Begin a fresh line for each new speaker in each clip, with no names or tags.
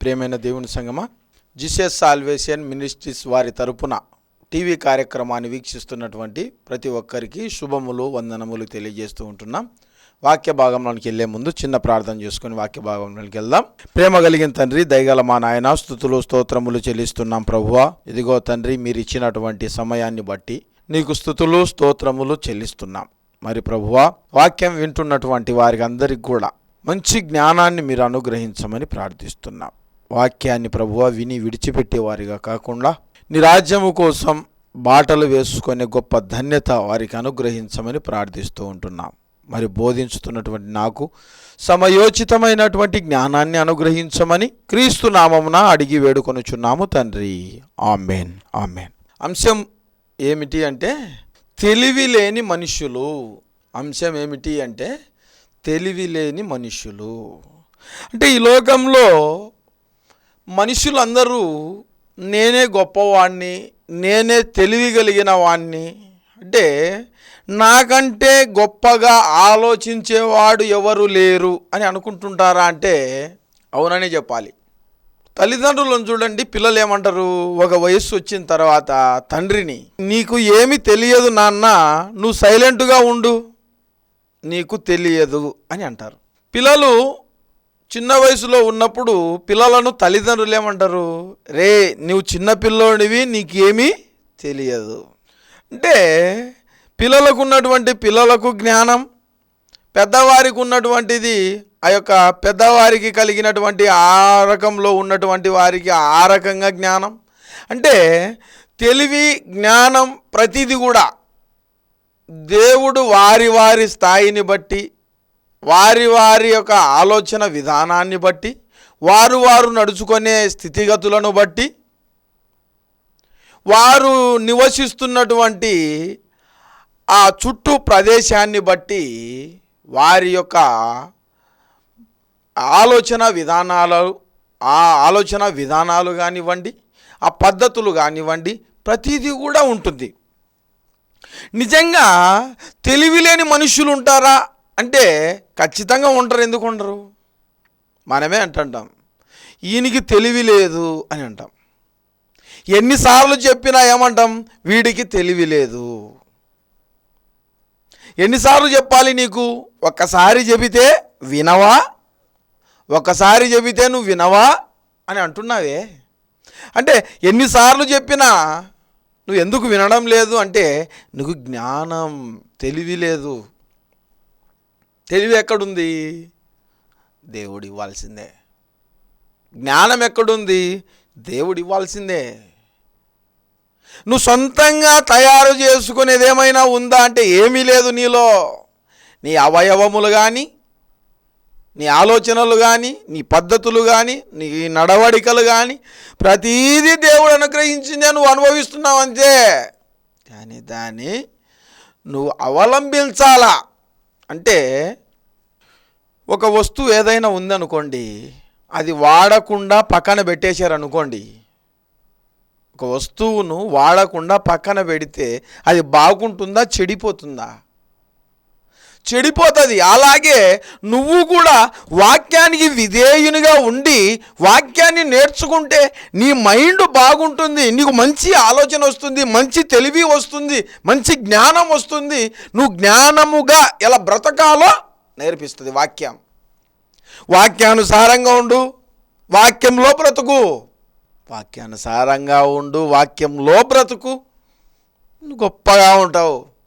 ప్రియమైన దేవుని సంగమ జిసెస్ salvation ministries వారి తరపున టీవీ కార్యక్రమాన్ని వీక్షిస్తున్నటువంటి ప్రతి ఒక్కరికి శుభములు వందనములు తెలియజేస్తూ ఉంటున్నాం. వాక్య భాగంలోనికి వెళ్ళే ముందు చిన్న ప్రార్థన చేసుకుని వాక్య భాగంలోనికి వెళ్దాం. ప్రేమ కలిగిన తండ్రి దయగల మా నాయన స్థుతులు స్తోత్రములు చెల్లిస్తున్నాం ప్రభువా. ఇదిగో తండ్రి మీరు ఇచ్చినటువంటి సమయాన్ని బట్టి నీకు స్థుతులు స్తోత్రములు చెల్లిస్తున్నాం. మరి ప్రభువా వాక్యం వింటున్నటువంటి వారికి అందరికి కూడా మంచి జ్ఞానాన్ని మీరు అనుగ్రహించమని ప్రార్థిస్తున్నాం. వాక్యాన్ని ప్రభువ విని విడిచిపెట్టేవారిగా కాకుండా నీ రాజ్యము కోసం బాటలు వేసుకునే గొప్ప ధన్యత వారికి అనుగ్రహించమని ప్రార్థిస్తూ ఉంటున్నాం. మరి బోధించుతున్నటువంటి నాకు సమయోచితమైనటువంటి జ్ఞానాన్ని అనుగ్రహించమని క్రీస్తు నామమున అడిగి వేడుకొనుచున్నాము తండ్రి. ఆమెన్. ఆమెన్. అంశం ఏమిటి అంటే తెలివి లేని మనుషులు. అంశం ఏమిటి అంటే తెలివి లేని మనుషులు. అంటే ఈ లోకంలో మనుషులందరూ నేనే గొప్పవాణ్ణి నేనే తెలివి కలిగిన వాణ్ణి. అంటే నాకంటే గొప్పగా ఆలోచించేవాడు ఎవరు లేరు అని అనుకుంటుంటారా అంటే అవుననే చెప్పాలి. తల్లిదండ్రులను చూడండి పిల్లలు ఏమంటారు ఒక వయస్సు వచ్చిన తర్వాత తండ్రిని నీకు ఏమి తెలియదు నాన్న నువ్వు సైలెంట్గా ఉండు నీకు తెలియదు అని అంటారు. పిల్లలు చిన్న వయసులో ఉన్నప్పుడు పిల్లలను తల్లిదండ్రులు ఏమంటారు? రే నువ్వు చిన్న పిల్లోడివి నీకేమీ తెలియదు. అంటే పిల్లలకు ఉన్నటువంటి పిల్లలకు జ్ఞానం పెద్దవారికి ఉన్నటువంటిది ఆ యొక్క పెద్దవారికి కలిగినటువంటి ఆ రకంలో ఉన్నటువంటి వారికి ఆ రకంగా జ్ఞానం. అంటే తెలివి జ్ఞానం ప్రతిదీ కూడా దేవుడు వారి వారి స్థాయిని బట్టి వారి వారి యొక్క ఆలోచన విధానాన్ని బట్టి వారు వారు నడుచుకునే స్థితిగతులను బట్టి వారు నివసిస్తున్నటువంటి ఆ చుట్టూ ప్రదేశాన్ని బట్టి వారి యొక్క ఆలోచన విధానాలు ఆ ఆలోచన విధానాలు కానివ్వండి ఆ పద్ధతులు కానివ్వండి ప్రతిదీ కూడా ఉంటుంది. నిజంగా తెలివిలేని మనుషులు ఉంటారా? అంటే ఖచ్చితంగా ఉండరు ఎందుకు ఉండరు? మనమే అంటుంటాం ఈయనకి తెలివి లేదు అని అంటాం. ఎన్నిసార్లు చెప్పినా ఏమంటాం? వీడికి తెలివి లేదు. ఎన్నిసార్లు చెప్పాలి నీకు? ఒక్కసారి చెబితే వినవా? ఒక్కసారి చెబితే నువ్వు వినవా? అని అంటున్నావే. అంటే ఎన్నిసార్లు చెప్పినా నువ్వు ఎందుకు వినడం లేదు? అంటే నీకు జ్ఞానం తెలివి లేదు. తెలివి ఎక్కడుంది? దేవుడు ఇవ్వాల్సిందే. జ్ఞానం ఎక్కడుంది? దేవుడు ఇవ్వాల్సిందే. నువ్వు సొంతంగా తయారు చేసుకునేది ఏమైనా ఉందా అంటే ఏమీ లేదు నీలో. నీ అవయవములు కానీ నీ ఆలోచనలు కానీ నీ పద్ధతులు కానీ నీ నడవడికలు కానీ ప్రతీదీ దేవుడు అనుగ్రహించిందే నువ్వు అనుభవిస్తున్నావు అంతే కానీ దాన్ని నువ్వు అవలంబించాలా? అంటే ఒక వస్తువు ఏదైనా ఉందనుకోండి అది వాడకుండా పక్కన పెట్టేశారనుకోండి ఒక వస్తువును వాడకుండా పక్కన పెడితే అది బాగుంటుందా చెడిపోతుందా? చెడిపోతుంది. అలాగే నువ్వు కూడా వాక్యానికి విధేయునిగా ఉండి వాక్యాన్ని నేర్చుకుంటే నీ మైండ్ బాగుంటుంది నీకు మంచి ఆలోచన వస్తుంది మంచి తెలివి వస్తుంది మంచి జ్ఞానం వస్తుంది. నువ్వు జ్ఞానముగా ఎలా బ్రతకాలో నేర్పిస్తుంది వాక్యం. వాక్యానుసారంగా ఉండు వాక్యంలో బ్రతుకు. వాక్యానుసారంగా ఉండు వాక్యంలో బ్రతుకు. నువ్వు గొప్పగా ఉంటావు.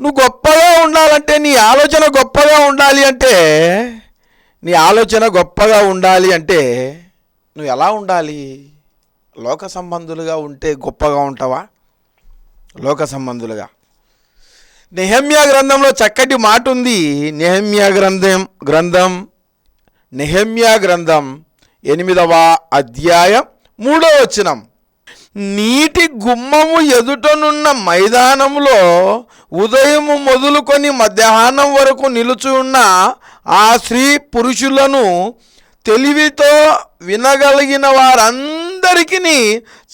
నువ్వు గొప్పగా ఉండాలంటే నీ ఆలోచన గొప్పగా ఉండాలి అంటే నీ ఆలోచన గొప్పగా ఉండాలి అంటే నువ్వు ఎలా ఉండాలి? లోక సంబంధులుగా ఉంటే గొప్పగా ఉంటావా? లోక సంబంధులుగా. నెహమ్యా గ్రంథంలో చక్కటి మాట ఉంది. నెహమ్యా గ్రంథం గ్రంథం నెహమ్యా గ్రంథం ఎనిమిదవ అధ్యాయం మూడో వచనం. నీటి గుమ్మము ఎదుటనున్న మైదానములో ఉదయము మొదలుకొని మధ్యాహ్నం వరకు నిలుచు ఉన్న ఆ స్త్రీ పురుషులను తెలివితో వినగలిగిన వారందరికీ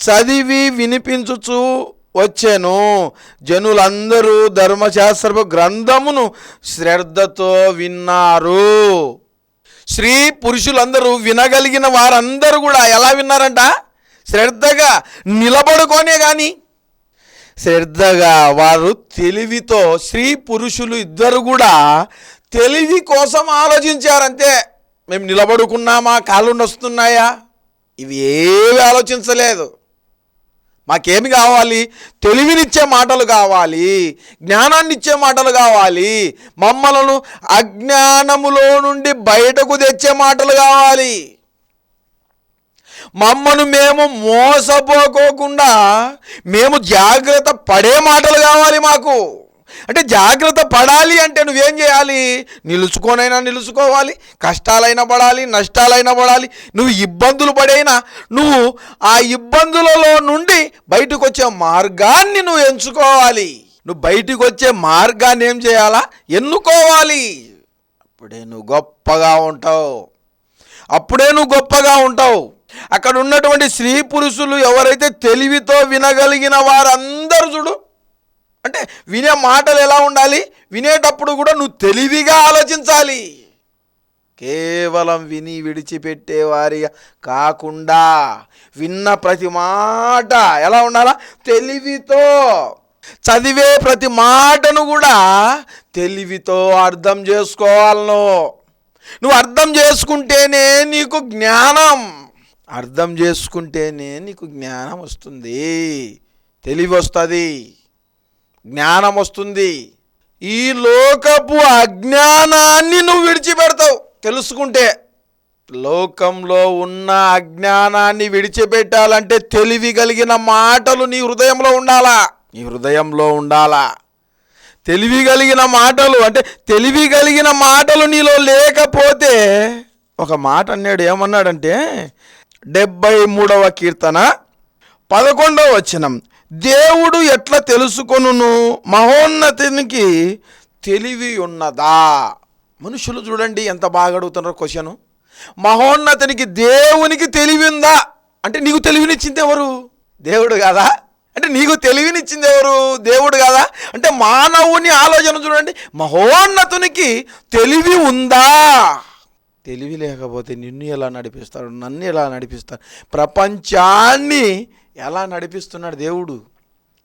చదివి వినిపించుచు వచ్చాను. జనులందరూ ధర్మశాస్త్రపు గ్రంథమును శ్రద్ధతో విన్నారు. స్త్రీ పురుషులందరూ వినగలిగిన వారందరూ కూడా ఎలా విన్నారంట? శ్రద్ధగా నిలబడుకోనే కానీ శ్రద్ధగా వారు తెలివితో స్త్రీ పురుషులు ఇద్దరు కూడా తెలివి కోసం ఆలోచించారంతే. మేము నిలబడుకున్నామా కాళ్ళు నొస్తున్నాయా? ఇవి ఏవి ఆలోచించలేదు. మాకేమి కావాలి? తెలివినిచ్చే మాటలు కావాలి జ్ఞానాన్ని ఇచ్చే మాటలు కావాలి మమ్మలను అజ్ఞానములో నుండి బయటకు తెచ్చే మాటలు కావాలి. మమ్మను మేము మోసపోకోకుండా మేము జాగ్రత్త పడే మాటలు కావాలి మాకు. అంటే జాగ్రత్త పడాలి అంటే నువ్వేం చేయాలి? నిలుచుకోనైనా నిలుచుకోవాలి కష్టాలైనా పడాలి నష్టాలైనా పడాలి. నువ్వు ఇబ్బందులు పడైనా నువ్వు ఆ ఇబ్బందులలో నుండి బయటకు వచ్చే మార్గాన్ని నువ్వు ఎంచుకోవాలి. నువ్వు బయటకు వచ్చే మార్గాన్ని ఏం చేయాలా? ఎన్నుకోవాలి. అప్పుడే నువ్వు గొప్పగా ఉంటావు. అప్పుడే నువ్వు గొప్పగా ఉంటావు. అక్కడ ఉన్నటువంటి స్త్రీ పురుషులు ఎవరైతే తెలివితో వినగలిగిన వారందరూ చూడు అంటే వినే మాటలు ఎలా ఉండాలి? వినేటప్పుడు కూడా నువ్వు తెలివిగా ఆలోచించాలి. కేవలం విని విడిచిపెట్టేవారిగా కాకుండా విన్న ప్రతి మాట ఎలా ఉండాలా? తెలివితో. చదివే ప్రతి మాటను కూడా తెలివితో అర్థం చేసుకోవాలను. నువ్వు అర్థం చేసుకుంటేనే నీకు జ్ఞానం. అర్థం చేసుకుంటేనే నీకు జ్ఞానం వస్తుంది. తెలివి వస్తుంది జ్ఞానం వస్తుంది. ఈ లోకపు అజ్ఞానాన్ని నువ్వు విడిచిపెడతావు. తెలుసుకుంటే లోకంలో ఉన్న అజ్ఞానాన్ని విడిచిపెట్టాలంటే తెలివి కలిగిన మాటలు నీ హృదయంలో ఉండాలా? నీ హృదయంలో ఉండాలా? తెలివి కలిగిన మాటలు అంటే తెలివి కలిగిన మాటలు నీలో లేకపోతే ఒక మాట అన్నాడు ఏమన్నాడంటే డెబ్బై మూడవ కీర్తన పదకొండవ వచనం. దేవుడు ఎట్లా తెలుసుకొనును? మహోన్నతినికి తెలివి ఉన్నదా? మనుషులు చూడండి ఎంత బాగా అడుగుతున్నారు క్వశ్చను. మహోన్నతునికి దేవునికి తెలివి ఉందా అంటే నీకు తెలివినిచ్చింది ఎవరు? దేవుడు కదా? అంటే నీకు తెలివినిచ్చింది ఎవరు? దేవుడు కదా? అంటే మానవుని ఆలోచన చూడండి. మహోన్నతునికి తెలివి ఉందా? తెలివి లేకపోతే నిన్ను ఎలా నడిపిస్తాడు నన్ను ఎలా నడిపిస్తాడు ప్రపంచాన్ని ఎలా నడిపిస్తున్నాడు దేవుడు?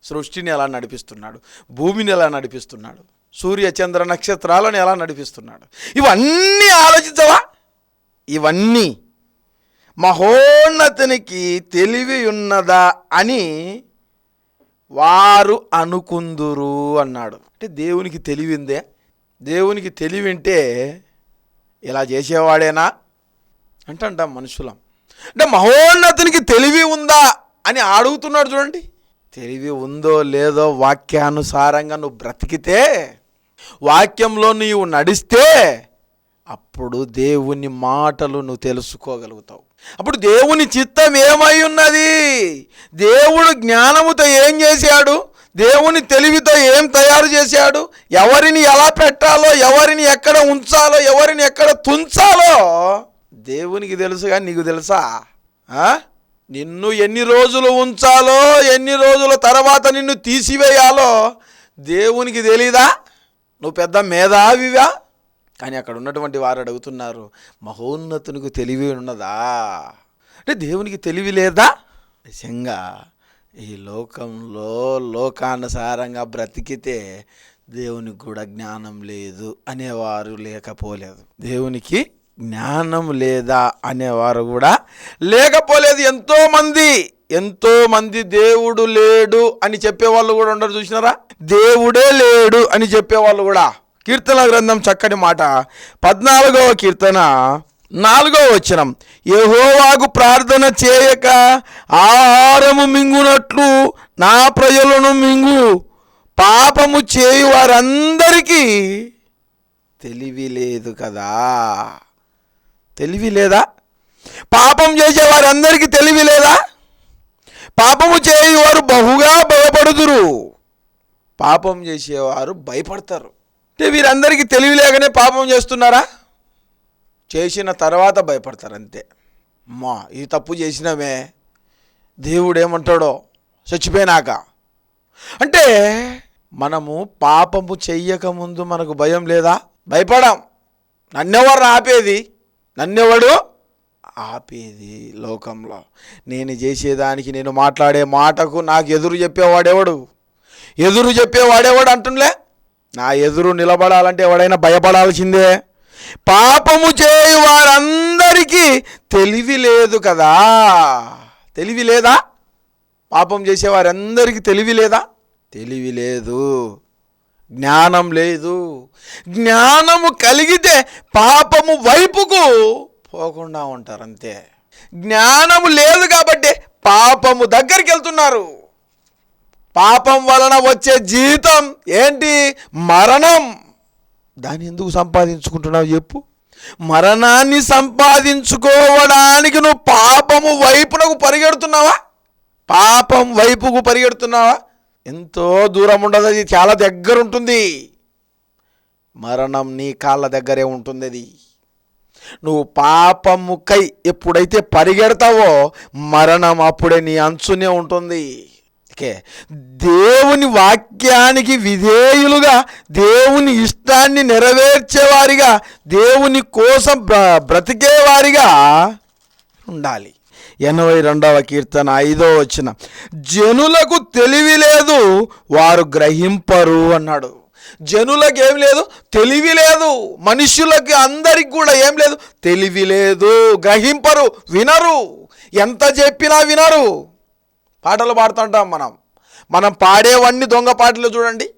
సృష్టిని ఎలా నడిపిస్తున్నాడు? భూమిని ఎలా నడిపిస్తున్నాడు? సూర్య చంద్ర నక్షత్రాలను ఎలా నడిపిస్తున్నాడు? ఇవన్నీ ఆలోచించవా? ఇవన్నీ మహోన్నతునికి తెలివి ఉన్నదా అని వారు అనుకుందురు అన్నాడు. అంటే దేవునికి తెలివిందే. దేవునికి తెలివింటే ఇలా చేసేవాడేనా? అంటంట మనుషులం. అంటే మహోన్నతునికి తెలివి ఉందా అని అడుగుతున్నాడు చూడండి. తెలివి ఉందో లేదో వాక్యానుసారంగా నువ్వు బ్రతికితే వాక్యంలో నీవు నడిస్తే అప్పుడు దేవుని మాటలు నువ్వు తెలుసుకోగలుగుతావు. అప్పుడు దేవుని చిత్తం ఏమై ఉన్నది? దేవుడు జ్ఞానముతో ఏం చేశాడు? దేవుని తెలివితో ఏం తయారు చేశాడు? ఎవరిని ఎలా పెట్టాలో ఎవరిని ఎక్కడ ఉంచాలో ఎవరిని ఎక్కడ తుంచాలో దేవునికి తెలుసు కానీ నీకు తెలుసా? నిన్ను ఎన్ని రోజులు ఉంచాలో ఎన్ని రోజుల తర్వాత నిన్ను తీసివేయాలో దేవునికి తెలీదా? నువ్వు పెద్ద మేధావివా? కానీ అక్కడ ఉన్నటువంటి వారు అడుగుతున్నారు మహోన్నతునికి తెలివి ఉన్నదా? అంటే దేవునికి తెలివి లేదా? నిజంగా ఈ లోకంలో లోకానుసారంగా బ్రతికితే దేవునికి కూడా జ్ఞానం లేదు అనేవారు లేకపోలేదు. దేవునికి జ్ఞానం లేదా అనేవారు కూడా లేకపోలేదు. ఎంతోమంది ఎంతోమంది దేవుడు లేడు అని చెప్పేవాళ్ళు కూడా ఉండరు చూసినారా? దేవుడే లేడు అని చెప్పేవాళ్ళు కూడా. కీర్తన గ్రంథం చక్కటి మాట. పద్నాలుగవ కీర్తన. నాలుగో వచనం. యహోవాకు ప్రార్థన చేయక ఆహారము మింగునట్లు నా ప్రజలను మింగు. పాపము చేయు వారందరికీ తెలివి లేదు కదా. తెలివి లేదా? పాపం చేసే వారందరికీ తెలివి లేదా? పాపము చేయువారు బహుగా భయపడుతురు పాపం చేసేవారు భయపడతారు. అంటే వీరందరికీ తెలివి లేకనే పాపం చేస్తున్నారా? చేసిన తర్వాత భయపడతారు అంతే అమ్మా ఈ తప్పు చేసినామే. దేవుడు ఏమంటాడో చచ్చిపోయినాక. అంటే మనము పాపము చెయ్యకముందు మనకు భయం లేదా? భయపడాం. నన్నెవరు ఆపేది? నన్నెవడు? ఆపేది లోకంలో. నేను చేసేదానికి నేను మాట్లాడే మాటకు నాకు ఎదురు చెప్పేవాడెవడు? ఎదురు చెప్పేవాడెవడు అంటుంలే నా ఎదురు నిలబడాలంటే ఎవడైనా భయపడాల్సిందే. పాపము చేయు వారందరికీ తెలివి లేదు కదా. తెలివి లేదా? పాపం చేసేవారందరికీ తెలివి లేదా? తెలివి లేదు. జ్ఞానం లేదు. జ్ఞానము కలిగితే పాపము వైపుకు పోకుండా ఉంటారు అంతే జ్ఞానము లేదు కాబట్టి పాపము దగ్గరికి వెళ్తున్నారు. పాపం వలన వచ్చే జీతం ఏంటి? మరణం. దాన్ని ఎందుకు సంపాదించుకుంటున్నావు చెప్పు. మరణాన్ని సంపాదించుకోవడానికి నువ్వు పాపము వైపునకు పరిగెడుతున్నావా? పాపం వైపుకు పరిగెడుతున్నావా? ఎంతో దూరం ఉండదు అది చాలా దగ్గర ఉంటుంది మరణం నీ కాళ్ళ దగ్గరే ఉంటుంది అది నువ్వు పాపముకై ఎప్పుడైతే పరిగెడతావో మరణం అప్పుడే నీ అంచునే ఉంటుంది. ఓకే. దేవుని వాక్యానికి విధేయులుగా దేవుని ఇష్టాన్ని నెరవేర్చేవారిగా దేవుని కోసం బ్ర బ్రతికేవారిగా ఉండాలి. ఎనభై రెండవ కీర్తన ఐదో వచ్చిన జనులకు తెలివి లేదు వారు గ్రహింపరు అన్నాడు. జనులకు ఏం లేదు తెలివి లేదు. మనుషులకి అందరికి కూడా ఏం లేదు తెలివి లేదు గ్రహింపరు వినరు. ఎంత చెప్పినా వినరు. పాటలు పాడుతుంటాం మనం. మనం పాడేవన్నీ దొంగ పాటలు చూడండి.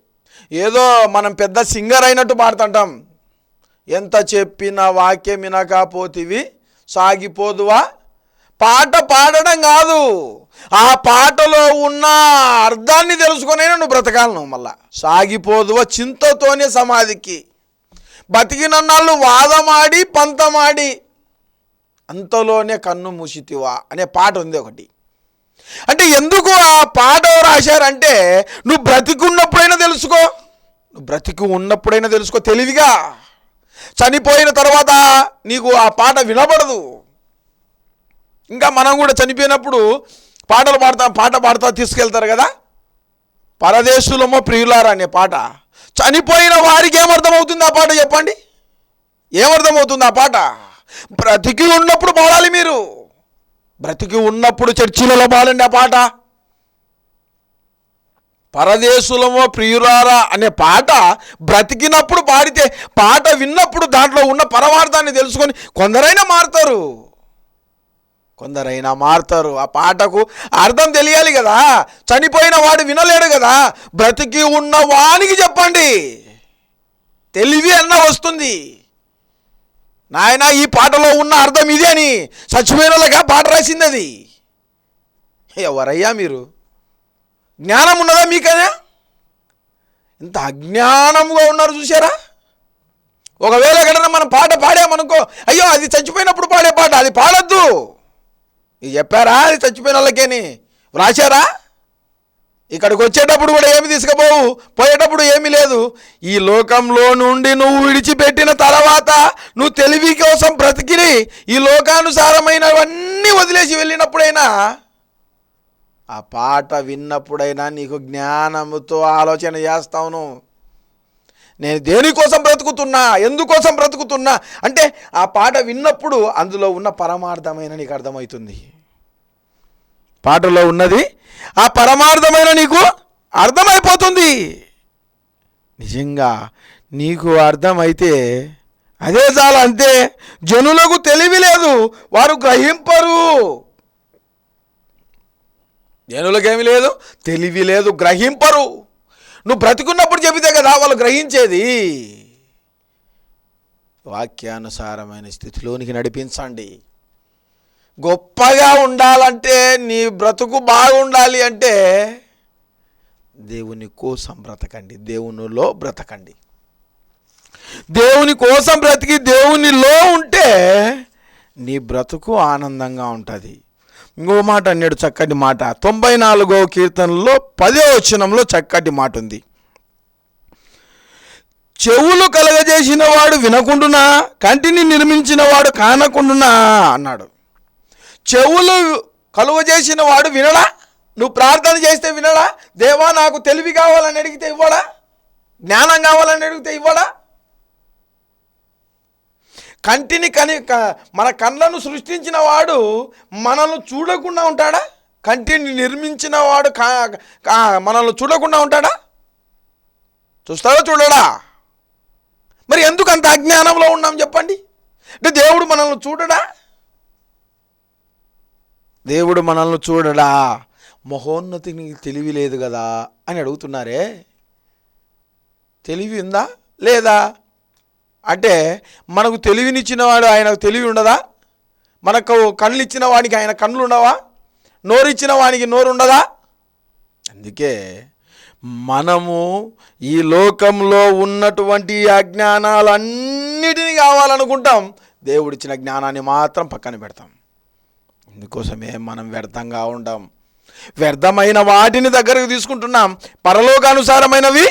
ఏదో మనం పెద్ద సింగర్ అయినట్టు పాడుతుంటాం. ఎంత చెప్పిన వాక్యం వినకపోతివి సాగిపోదువా? పాట పాడడం కాదు. ఆ పాటలో ఉన్న అర్థాన్ని తెలుసుకునే నువ్వు బ్రతకాలను మళ్ళా. సాగిపోదువా చింతతోనే సమాధికి. బతికినన్నాళ్ళు వాదమాడి పంతమాడి. అంతలోనే కన్ను మూసితివా అనే పాట ఉంది ఒకటి. అంటే ఎందుకు ఆ పాట రాశారంటే నువ్వు బ్రతికున్నప్పుడైనా తెలుసుకో. నువ్వు బ్రతికి ఉన్నప్పుడైనా తెలుసుకో తెలివిగా. చనిపోయిన తర్వాత నీకు ఆ పాట వినబడదు. ఇంకా మనం కూడా చనిపోయినప్పుడు పాటలు పాడతా పాట పాడతా తీసుకెళ్తారు కదా. పరదేశులమో ప్రియులారా అనే పాట. చనిపోయిన వారికి ఏమర్థమవుతుంది ఆ పాట చెప్పండి? ఏమర్థమవుతుంది ఆ పాట? బ్రతికి ఉన్నప్పుడు పాడాలి మీరు. బ్రతికి ఉన్నప్పుడు చర్చిలలో బాలండి ఆ పాట. పరదేశులమో ప్రియురారా అనే పాట బ్రతికినప్పుడు పాడితే పాట విన్నప్పుడు దాంట్లో ఉన్న పరమార్థాన్ని తెలుసుకొని కొందరైనా మారుతారు. కొందరైనా మారుతారు. ఆ పాటకు అర్థం తెలియాలి కదా. చనిపోయిన వాడు వినలేడు కదా. బ్రతికి ఉన్న వానికి చెప్పండి. తెలివి అన్న వస్తుంది. నాయన ఈ పాటలో ఉన్న అర్థం ఇదే అని చచ్చిపోయిన పాట రాసింది అది. ఎవరయ్యా మీరు? జ్ఞానం ఉన్నదా మీకనే? ఇంత అజ్ఞానంగా ఉన్నారు చూసారా ఒకవేళ ఎక్కడైనా మనం పాట పాడామనుకో అయ్యో అది చచ్చిపోయినప్పుడు పాడే పాట అది పాడొద్దు. ఇది చెప్పారా? అది చచ్చిపోయిన వాళ్ళకేని? వ్రాశారా ఇక్కడికి వచ్చేటప్పుడు కూడా ఏమి తీసుకుపోవు. పోయేటప్పుడు ఏమీ లేదు. ఈ లోకంలో నుండి నువ్వు విడిచిపెట్టిన తర్వాత నువ్వు తెలివి కోసం బ్రతికిరి. ఈ లోకానుసారమైనవన్నీ వదిలేసి వెళ్ళినప్పుడైనా ఆ పాట విన్నప్పుడైనా నీకు జ్ఞానముతో ఆలోచన చేస్తావును నేను దేనికోసం బ్రతుకుతున్నా? ఎందుకోసం బ్రతుకుతున్నా? అంటే ఆ పాట విన్నప్పుడు అందులో ఉన్న పరమార్థమైన నీకు అర్థమవుతుంది. పాటలో ఉన్నది ఆ పరమార్థమైన నీకు అర్థమైపోతుంది. నిజంగా నీకు అర్థమైతే అదే చాలు అంతే. జనులకు తెలివి లేదు వారు గ్రహింపరు. జనులకేమి లేదు తెలివి లేదు గ్రహింపరు. నువ్వు బ్రతికున్నప్పుడు చెబితే కదా వాళ్ళు గ్రహించేది. వాక్యానుసారమైన స్థితిలోనికి నడిపించండి. గొప్పగా ఉండాలంటే నీ బ్రతుకు బాగుండాలి అంటే దేవుని కోసం బ్రతకండి. దేవునిలో బ్రతకండి. దేవుని కోసం బ్రతికి దేవునిలో ఉంటే నీ బ్రతుకు ఆనందంగా ఉంటుంది. ఇంకో మాట అన్నాడు చక్కటి మాట. తొంభై నాలుగో కీర్తనలో పదో వచనంలో చక్కటి మాట ఉంది. చెవులు కలగజేసిన వాడు వినకుండునా? కంటిని నిర్మించిన వాడు కానకుండునా? అన్నాడు. చెవులు కలువ చేసిన వాడు వినడా? నువ్వు ప్రార్థన చేస్తే వినడా? దేవా నాకు తెలివి కావాలని అడిగితే ఇవ్వడా? జ్ఞానం కావాలని అడిగితే ఇవ్వడా? కంటిని కని క- మన కళ్ళను సృష్టించిన వాడు మనల్ని చూడకుండా ఉంటాడా? కంటిని నిర్మించిన వాడు కా- కా- మనల్ని చూడకుండా ఉంటాడా? చూస్తాడా చూడడా? మరి ఎందుకు అంత అజ్ఞానంలో ఉన్నాం చెప్పండి. అంటే దేవుడు మనల్ని చూడడా? దేవుడు మనల్ని చూడడా? మహోన్నతిని తెలివి లేదు కదా? అని అడుగుతున్నారే. తెలివి ఉందా? లేదా? అంటే మనకు తెలివినిచ్చినవాడు ఆయనకు తెలివి ఉండదా? మనకు కళ్ళు ఇచ్చిన వాడికి ఆయన కళ్ళు ఉండవా? నోరు ఇచ్చిన వానికి నోరు ఉండదా? అందుకే మనము ఈ లోకంలో ఉన్నటువంటి అజ్ఞానాలన్నిటినీ కావాలనుకుంటాం. దేవుడిచ్చిన జ్ఞానాన్ని మాత్రం పక్కన పెడతాం. ఇందుకోసమే మనం వ్యర్థంగా ఉండం. వ్యర్థమైన వాటిని దగ్గరకు తీసుకుంటున్నాం. పరలోకానుసారమైనవి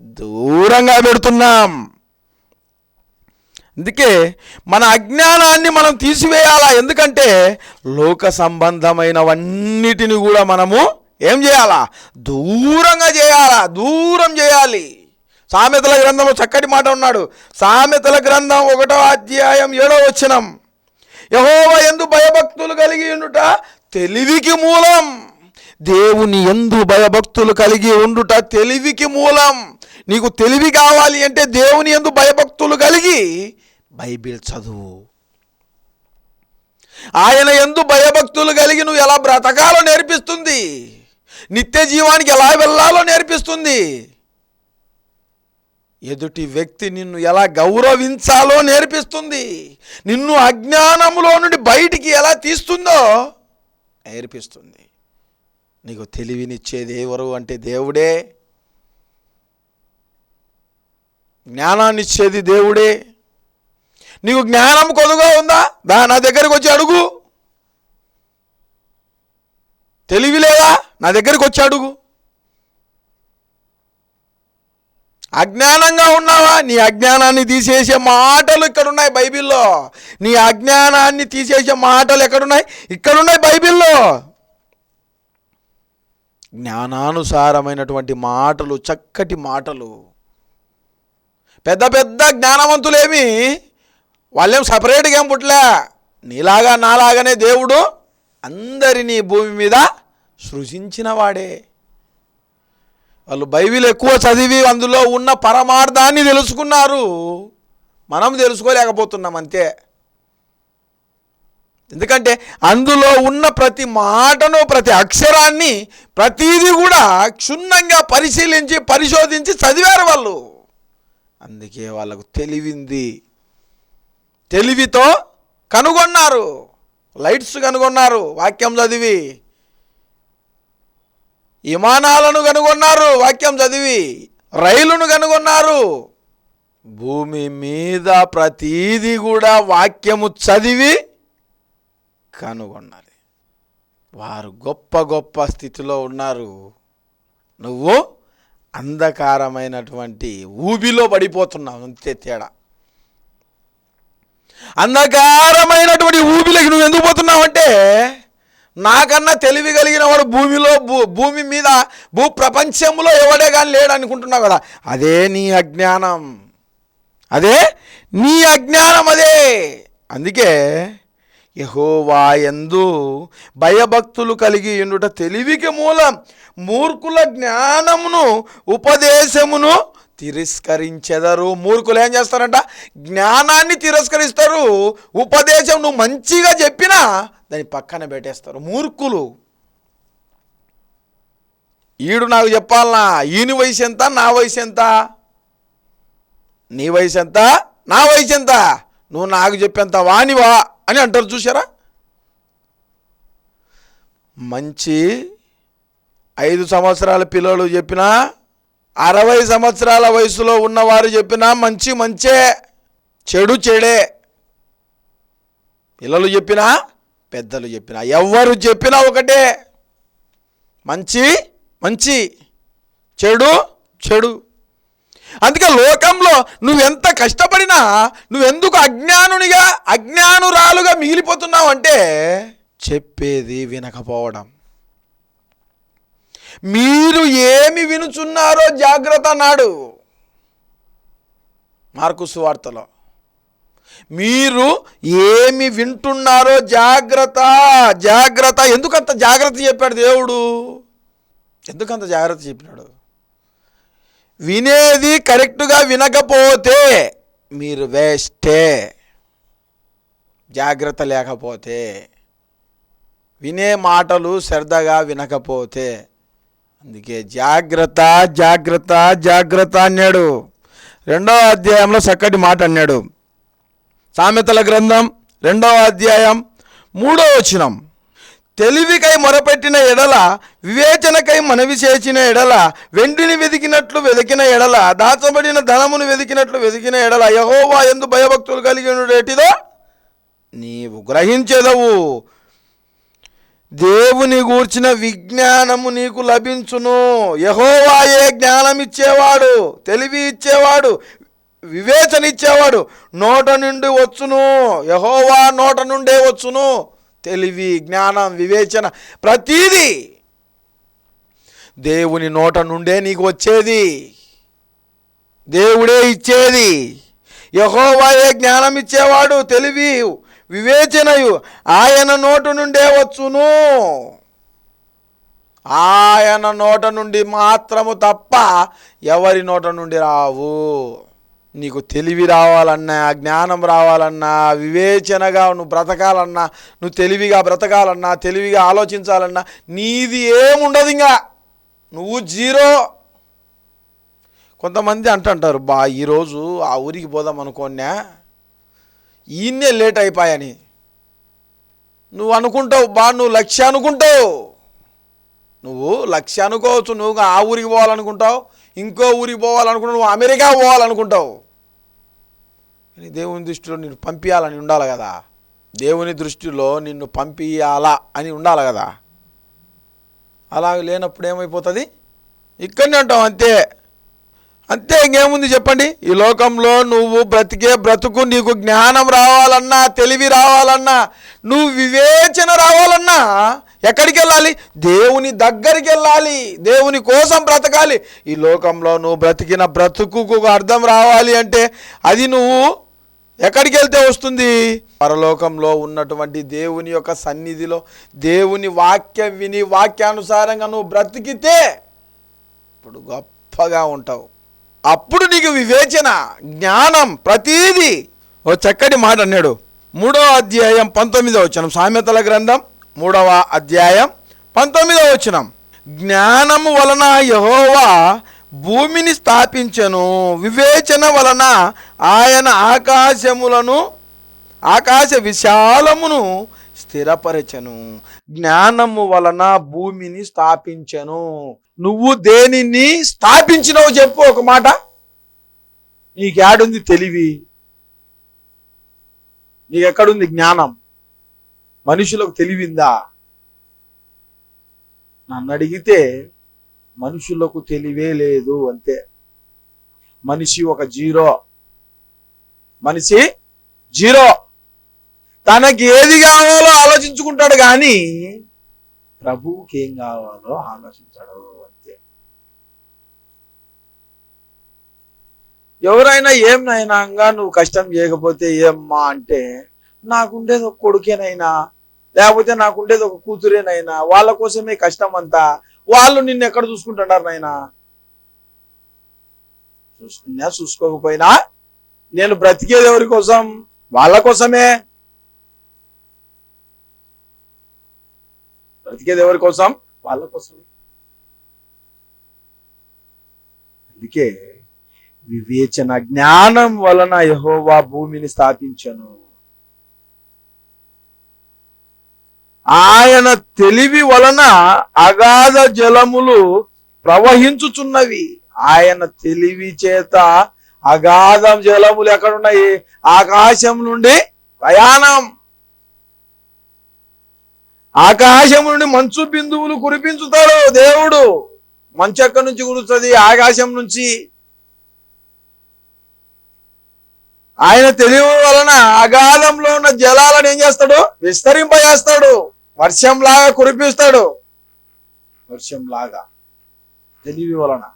దూరంగా పెడుతున్నాం. అందుకే మన అజ్ఞానాన్ని మనం తీసివేయాలా? ఎందుకంటే లోక సంబంధమైనవన్నిటిని కూడా మనము ఏం చేయాలా? దూరంగా చేయాలా? దూరం చేయాలి. సామెతల గ్రంథంలో చక్కటి మాట ఉన్నాడు. సామెతల గ్రంథం ఒకటో అధ్యాయం ఏడో వచ్చినాం యహోవ ఎందు భయభక్తులు కలిగి ఉండుట తెలివికి మూలం. దేవుని ఎందు భయభక్తులు కలిగి ఉండుట తెలివికి మూలం. నీకు తెలివి కావాలి అంటే దేవుని ఎందు భయభక్తులు కలిగి బైబిల్ చదువు. ఆయన ఎందు భయభక్తులు కలిగి నువ్వు ఎలా బ్రతకాలో నేర్పిస్తుంది? నిత్య జీవానికి ఎలా వెళ్ళాలో నేర్పిస్తుంది? ఎదుటి వ్యక్తి నిన్ను ఎలా గౌరవించాలో నేర్పిస్తుంది. నిన్ను అజ్ఞానములో నుండి బయటికి ఎలా తీస్తుందో నేర్పిస్తుంది. నీకు తెలివినిచ్చేది ఎవరు అంటే దేవుడే. జ్ఞానాన్ని ఇచ్చేది దేవుడే. నీకు జ్ఞానం కొదుగా ఉందా? దా నా దగ్గరికి వచ్చి అడుగు. తెలివి లేదా? నా దగ్గరికి వచ్చి అడుగు. అజ్ఞానంగా ఉన్నావా? నీ అజ్ఞానాన్ని తీసేసే మాటలు ఇక్కడ ఉన్నాయి బైబిల్లో. నీ అజ్ఞానాన్ని తీసేసే మాటలు ఎక్కడున్నాయి? ఇక్కడున్నాయి బైబిల్లో. జ్ఞానానుసారమైనటువంటి మాటలు చక్కటి మాటలు. పెద్ద పెద్ద జ్ఞానవంతులేమి? వాళ్ళేం సపరేట్గా ఏం పుట్టలే? నీలాగా నాలాగానే దేవుడు అందరినీ భూమి మీద సృజించిన వాడే వాళ్ళు బైబిల్ ఎక్కువ చదివి అందులో ఉన్న పరమార్థాన్ని తెలుసుకున్నారు. మనం తెలుసుకోలేకపోతున్నాం అంతే. ఎందుకంటే అందులో ఉన్న ప్రతి మాటను ప్రతి అక్షరాన్ని ప్రతిదీ కూడా క్షుణ్ణంగా పరిశీలించి పరిశోధించి చదివారు వాళ్ళు. అందుకే వాళ్ళకు తెలివింది. తెలివితో కనుగొన్నారు. లైట్స్ కనుగొన్నారు. వాక్యం చదివి. విమానాలను కనుగొన్నారు. వాక్యం చదివి. రైలును కనుగొన్నారు. భూమి మీద ప్రతీది కూడా వాక్యము చదివి కనుగొన్నది. వారు గొప్ప గొప్ప స్థితిలో ఉన్నారు. నువ్వు అంధకారమైనటువంటి ఊబిలో పడిపోతున్నావు. అంతే తేడా. అంధకారమైనటువంటి ఊబిలోకి నువ్వు ఎందుకు పోతున్నావు అంటే నాకన్నా తెలివి కలిగిన వాడు భూమిలో భూ భూమి మీద భూ ప్రపంచంలో ఎవడే కానీ లేడు అనుకుంటున్నావు కదా? అదే నీ అజ్ఞానం. అదే నీ అజ్ఞానం అదే. అందుకే యహోవా ఎందు భయభక్తులు కలిగి ఉండుట తెలివికి మూలం మూర్ఖుల జ్ఞానమును ఉపదేశమును తిరస్కరించెదరు. మూర్ఖులు ఏం చేస్తారంట? జ్ఞానాన్ని తిరస్కరిస్తారు. ఉపదేశం నువ్వు మంచిగా చెప్పినా దాన్ని పక్కన పెట్టేస్తారు. మూర్ఖులు. ఈడు నాకు చెప్పాలనా? ఈయన వయసు ఎంత? నా వయసు ఎంత? నీ వయసు ఎంత? నా వయసు ఎంత? నువ్వు నాకు చెప్పేంత వానివా? అని అంటారు చూసారా మంచి ఐదు సంవత్సరాల పిల్లలు చెప్పినా అరవై సంవత్సరాల వయసులో ఉన్నవారు చెప్పినా మంచి మంచే చెడు చెడే. పిల్లలు చెప్పినా పెద్దలు చెప్పినా ఎవరు చెప్పినా ఒకటే. మంచి మంచి చెడు చెడు. అందుకే లోకంలో నువ్వెంత కష్టపడినా నువ్వెందుకు అజ్ఞానునిగా అజ్ఞానురాలుగా మిగిలిపోతున్నావు అంటే చెప్పేది వినకపోవడం. మీరు ఏమి వినుచున్నారో జాగ్రత్త అన్నాడు మార్కు సువార్తలో మీరు ఏమి వింటున్నారో జాగ్రత్త జాగ్రత్త. ఎందుకంత జాగ్రత్త చెప్పాడు దేవుడు? ఎందుకంత జాగ్రత్త చెప్పినాడు? వినేది కరెక్ట్గా వినకపోతే మీరు వేస్టే. జాగ్రత్త లేకపోతే వినే మాటలు శ్రద్ధగా వినకపోతే. అందుకే జాగ్రత్త జాగ్రత్త జాగ్రత్త అన్నాడు. రెండవ అధ్యాయంలో చక్కటి మాట అన్నాడు. సామెతల గ్రంథం రెండవ అధ్యాయం మూడో వచనం. తెలివికై మొరపెట్టిన ఎడల వివేచనకై మనవి చేసిన ఎడల వెండిని వెతికినట్లు వెతికిన ఎడల దాచబడిన ధనమును వెతికినట్లు వెతికిన ఎడల యహోవా ఎందు భయభక్తులు కలిగినటిదో నీవు గ్రహించెదవు. దేవుని గూర్చిన విజ్ఞానము నీకు లభించును. యహోవాయే జ్ఞానం ఇచ్చేవాడు తెలివి ఇచ్చేవాడు వివేచన ఇచ్చేవాడు నోట నుండి వచ్చును. యహోవా నోట నుండే వచ్చును. తెలివి జ్ఞానం వివేచన ప్రతీది దేవుని నోట నుండే నీకు వచ్చేది. దేవుడే ఇచ్చేది. యహోవాయే జ్ఞానం ఇచ్చేవాడు తెలివి వివేచనయు. ఆయన నోటు నుండే వచ్చును. ఆయన నోట నుండి మాత్రము తప్ప ఎవరి నోట నుండి రావు. నీకు తెలివి రావాలన్నా జ్ఞానం రావాలన్నా వివేచనగా నువ్వు బ్రతకాలన్నా నువ్వు తెలివిగా బ్రతకాలన్నా తెలివిగా ఆలోచించాలన్నా నీది ఏముండదు ఇంకా. నువ్వు జీరో. కొంతమంది అంటుంటారు బా ఈరోజు ఆ ఊరికి పోదాం అనుకోనే ఈయన్నే లేట్ అయిపోయాని. నువ్వు అనుకుంటావు బా నువ్వు లక్ష్య అనుకుంటావు. నువ్వు లక్ష్య అనుకోవచ్చు నువ్వు ఆ ఊరికి పోవాలనుకుంటావు ఇంకో ఊరికి పోవాలనుకుంటావు నువ్వు అమెరికా పోవాలనుకుంటావు. కానీ దేవుని దృష్టిలో నిన్ను పంపించాలని ఉండాలి కదా. దేవుని దృష్టిలో నిన్ను పంపించాలా అని ఉండాలి కదా. అలా లేనప్పుడు ఏమైపోతుంది? ఇక్కడనే ఉంటావు అంతే. అంతే ఇంకేముంది చెప్పండి? ఈ లోకంలో నువ్వు బ్రతికే బ్రతుకు నీకు జ్ఞానం రావాలన్నా తెలివి రావాలన్నా నువ్వు వివేచన రావాలన్నా ఎక్కడికి వెళ్ళాలి? దేవుని దగ్గరికి వెళ్ళాలి. దేవుని కోసం బ్రతకాలి. ఈ లోకంలో నువ్వు బ్రతికిన బ్రతుకుకు అర్థం రావాలి అంటే అది నువ్వు ఎక్కడికి వెళ్తే వస్తుంది? పరలోకంలో ఉన్నటువంటి దేవుని యొక్క సన్నిధిలో దేవుని వాక్యం విని వాక్యానుసారంగా నువ్వు బ్రతికితే ఇప్పుడు గొప్పగా ఉంటావు. అప్పుడు నీకు వివేచన జ్ఞానం ప్రతీది. ఓ చక్కటి మాట అన్నాడు. మూడవ అధ్యాయం పంతొమ్మిదవ వచనం. సామెతల గ్రంథం మూడవ అధ్యాయం పంతొమ్మిదవ వచనం. జ్ఞానము వలన యహోవా భూమిని స్థాపించెను. వివేచన వలన ఆయన ఆకాశములను ఆకాశ విశాలమును స్థిరపరచను. జ్ఞానము వలన భూమిని స్థాపించను. నువ్వు దేనిని స్థాపించినవు చెప్పు ఒక మాట. నీకేడుంది తెలివి? నీకెక్కడుంది జ్ఞానం? మనుషులకు తెలివిందా? నన్ను అడిగితే మనుషులకు తెలివే లేదు అంతే. మనిషి ఒక జీరో. మనిషి జీరో. తనకి ఏది కావాలో ఆలోచించుకుంటాడు కానీ ప్రభువుకి ఏం కావాలో ఆలోచించాడు. ఎవరైనా ఏం నైనాగా నువ్వు కష్టం చేయకపోతే ఏమ్మా అంటే నాకుండేది ఒక కొడుకేనైనా లేకపోతే నాకుండేది ఒక కూతురేనైనా వాళ్ళ కోసమే కష్టం అంతా వాళ్ళు నిన్ను ఎక్కడ చూసుకుంటున్నారు నాయనా? చూసుకున్నా చూసుకోకపోయినా నేను బ్రతికేది ఎవరి కోసం? వాళ్ళ కోసమే. బ్రతికేది ఎవరి కోసం? వాళ్ళ కోసమే. అందుకే వివేచన జ్ఞానం వలన యహోవా భూమిని స్థాపించను. ఆయన తెలివి వలన అగాధ జలములు ప్రవహించుచున్నవి. ఆయన తెలివి చేత అగాధ జలములు ఎక్కడున్నాయి? ఆకాశం నుండి ప్రయాణం. ఆకాశం నుండి మంచు బిందువులు కురిపించుతాడు దేవుడు. మంచు ఎక్కడి నుంచి కురుస్తుంది? ఆకాశం నుంచి. ఆయన తెలివి వలన అగాధంలో ఉన్న జలాలను ఏం చేస్తాడు? విస్తరింపజేస్తాడు. వర్షంలాగా కురిపిస్తాడు. వర్షంలాగా. తెలివి వలన.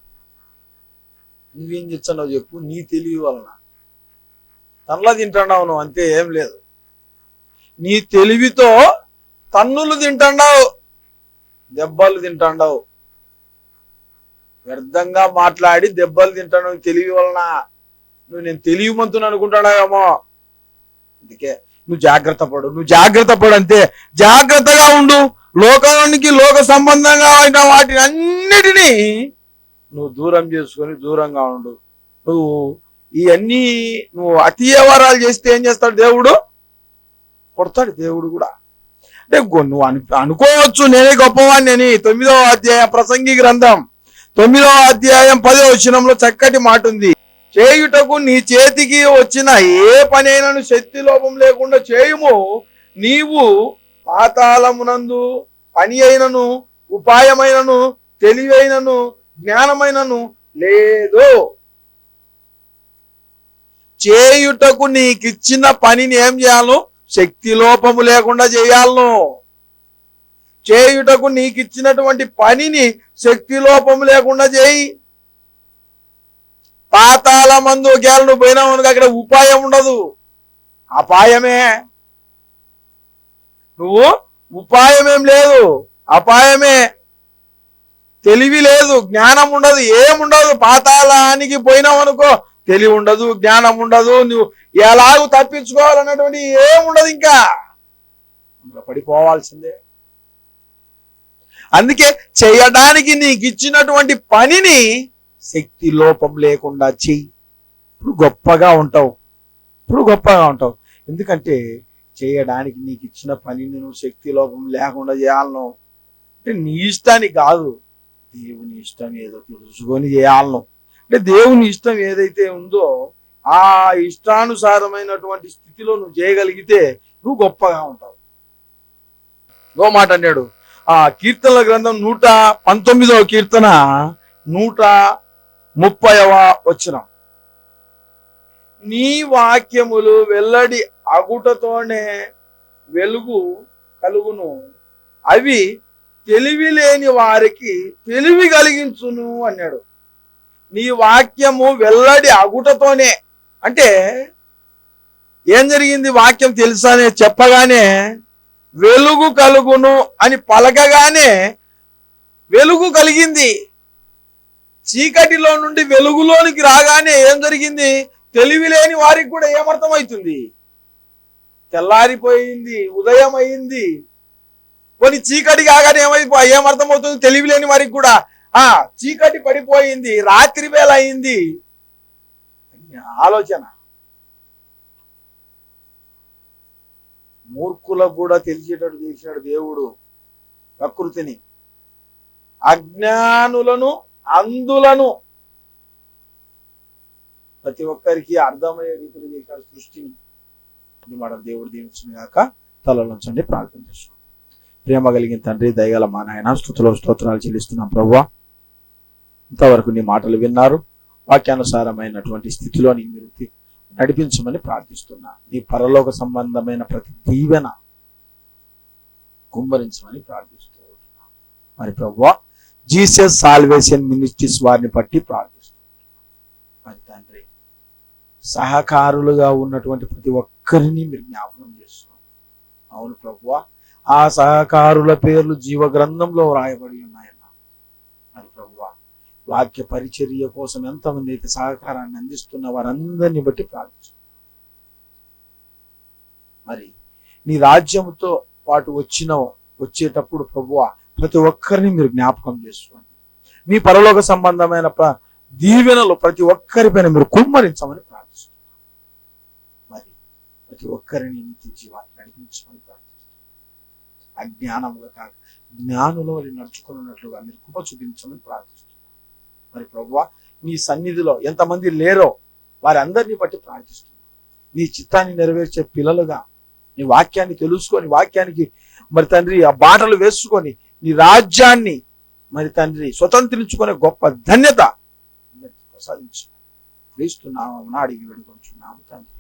నువ్వేం చేస్తున్నావు చెప్పు నీ తెలివి వలన. తనలా తింటున్నావు నువ్వు అంతే ఏం లేదు. నీ తెలివితో తన్నులు తింటున్నావు. దెబ్బలు తింటున్నావు. వ్యర్థంగా మాట్లాడి దెబ్బలు తింటాను తెలివి వలన. నువ్వు నేను తెలియమంతుని అనుకుంటాడావేమో అందుకే నువ్వు జాగ్రత్త పడు. నువ్వు జాగ్రత్త పడు అంతే. జాగ్రత్తగా ఉండు. లోకానికి లోక సంబంధంగా అయిన వాటిని అన్నిటినీ నువ్వు దూరం చేసుకొని దూరంగా ఉండు. నువ్వు ఇవన్నీ నువ్వు అతి వ్యవహారాలు చేస్తే ఏం చేస్తాడు దేవుడు? కొడతాడు దేవుడు కూడా. అంటే నువ్వు అను అనుకోవచ్చు నేనే గొప్పవాడిని అని. తొమ్మిదవ అధ్యాయ ప్రసంగి గ్రంథం. తొమ్మిదవ అధ్యాయం పదో వచనంలో చక్కటి మాట ఉంది. చేయుటకు నీ చేతికి వచ్చిన ఏ పనైనను శక్తి లోపం లేకుండా చేయుము. నీవు పాతాళమునందు పని అయినను ఉపాయమైనను తెలివైనను జ్ఞానమైనను లేదు. చేయుటకు నీకిచ్చిన పనిని ఏం చేయాలో శక్తి లోపము లేకుండా చేయాలను. చేయుటకు నీకిచ్చినటువంటి పనిని శక్తి లోపము లేకుండా చేయి. పాతాల మందు ఒకవేళ నువ్వు పోయినావు అక్కడ ఉపాయం ఉండదు. అపాయమే. నువ్వు ఉపాయమేం లేదు. అపాయమే. తెలివి లేదు జ్ఞానం ఉండదు ఏముండదు పాతాళానికి పోయినావు అనుకో తెలివి ఉండదు జ్ఞానం ఉండదు. నువ్వు ఎలాగూ తప్పించుకోవాలన్నటువంటి ఏముండదు ఇంకా. పడిపోవాల్సిందే. అందుకే చేయడానికి నీకు ఇచ్చినటువంటి పనిని శక్తి లోపం లేకుండా చెయ్యి. ఇప్పుడు గొప్పగా ఉంటావు. ఇప్పుడు గొప్పగా ఉంటావు. ఎందుకంటే చేయడానికి నీకు ఇచ్చిన పనిని నువ్వు శక్తి లోపం లేకుండా చేయాలను అంటే నీ ఇష్టానికి కాదు. దేవుని ఇష్టం ఏదో తెలుసుకొని చేయాలను అంటే దేవుని ఇష్టం ఏదైతే ఉందో ఆ ఇష్టానుసారమైనటువంటి స్థితిలో నువ్వు చేయగలిగితే నువ్వు గొప్పగా ఉంటావు. ఓ మాట అన్నాడు. ఆ కీర్తనల గ్రంథం నూట పంతొమ్మిదవ కీర్తన నూట ముప్పైవ వచ్చిన నీ వాక్యములు వెల్లడి అగుటతోనే వెలుగు కలుగును. అవి తెలివి లేని వారికి తెలివి కలిగించును అన్నాడు. నీ వాక్యము వెల్లడి అగుటతోనే అంటే ఏం జరిగింది వాక్యం తెలుసానే చెప్పగానే వెలుగు కలుగును అని పలకగానే వెలుగు కలిగింది. చీకటిలో నుండి వెలుగులోనికి రాగానే ఏం జరిగింది? తెలివి లేని వారికి కూడా ఏమర్థమవుతుంది? తెల్లారిపోయింది ఉదయం అయింది కొన్ని చీకటి కాగానే ఏమైపో ఏమర్థమవుతుంది? తెలివి లేని వారికి కూడా. ఆ చీకటి పడిపోయింది రాత్రి వేళ అయింది ఆలోచన. మూర్ఖులకు కూడా తెలిసేటట్టు చేసినాడు దేవుడు ప్రకృతిని. అజ్ఞానులను అందులను ప్రతి ఒక్కరికి అర్థమయ్యే రీతిలో చేశాడు సృష్టిని ఇది మన దేవుడు దీవించిన గాక తలలోంచండి ప్రార్థన చేసుకోండి ప్రేమ కలిగిన తండ్రి దయగల మా నాయన స్థుతులు స్తోత్రాలు చెల్లిస్తున్నాం ప్రభు ఇంతవరకు నీ మాటలు విన్నారు. వాక్యానుసారమైనటువంటి స్థితిలోని మీరు నడిపించమని ప్రార్థిస్తున్నా. నీ పరలోక సంబంధమైన ప్రతి దీవెన కుమ్మరించమని ప్రార్థిస్తూ మరి ప్రభు జీసస్ సాల్వేషన్ మినిస్ట్రీస్ వారిని బట్టి ప్రార్థిస్తున్నాం. తండ్రి సహకారులుగా ఉన్నటువంటి ప్రతి ఒక్కరిని మీరు జ్ఞాపకం చేస్తున్నారు అవును ప్రభు ఆ సహకారుల పేర్లు జీవ గ్రంథంలో వ్రాయబడి ఉన్నాయన్న. మరి ప్రభు వాక్య పరిచర్య కోసం ఎంతమంది అయితే సహకారాన్ని అందిస్తున్న వారందరిని బట్టి ప్రార్థిస్తున్నాం. మరి నీ రాజ్యంతో పాటు వచ్చిన వచ్చేటప్పుడు ప్రభువ ప్రతి ఒక్కరిని మీరు జ్ఞాపకం చేసుకోండి. మీ పరలోక సంబంధమైన ప్ర- దీవెనలు ప్రతి ఒక్కరిపైన మీరు కుమ్మరించమని ప్రార్థిస్తున్నాం. మరి ప్రతి ఒక్కరిని నిత్య జీవాన్ని నడిపించమని ప్రార్థిస్తున్నాం. అజ్ఞానంలో కాక జ్ఞానులో నడుచుకున్నట్లుగా మీరు కృప చూపించమని ప్రార్థిస్తున్నాం. మరి ప్రభు నీ సన్నిధిలో ఎంతమంది లేరో వారందరినీ బట్టి ప్రార్థిస్తున్నాం. నీ చిత్తాన్ని నెరవేర్చే పిల్లలుగా నీ వాక్యాన్ని తెలుసుకొని వాక్యానికి మరి తండ్రి ఆ బాటలు వేసుకొని నీ రాజ్యాన్ని మరి తండ్రి స్వతంత్రించుకునే గొప్ప ధన్యత ప్రసాదించు క్రీస్తు నామమున అడిగి వేడుకొంచున్నాము తండ్రి.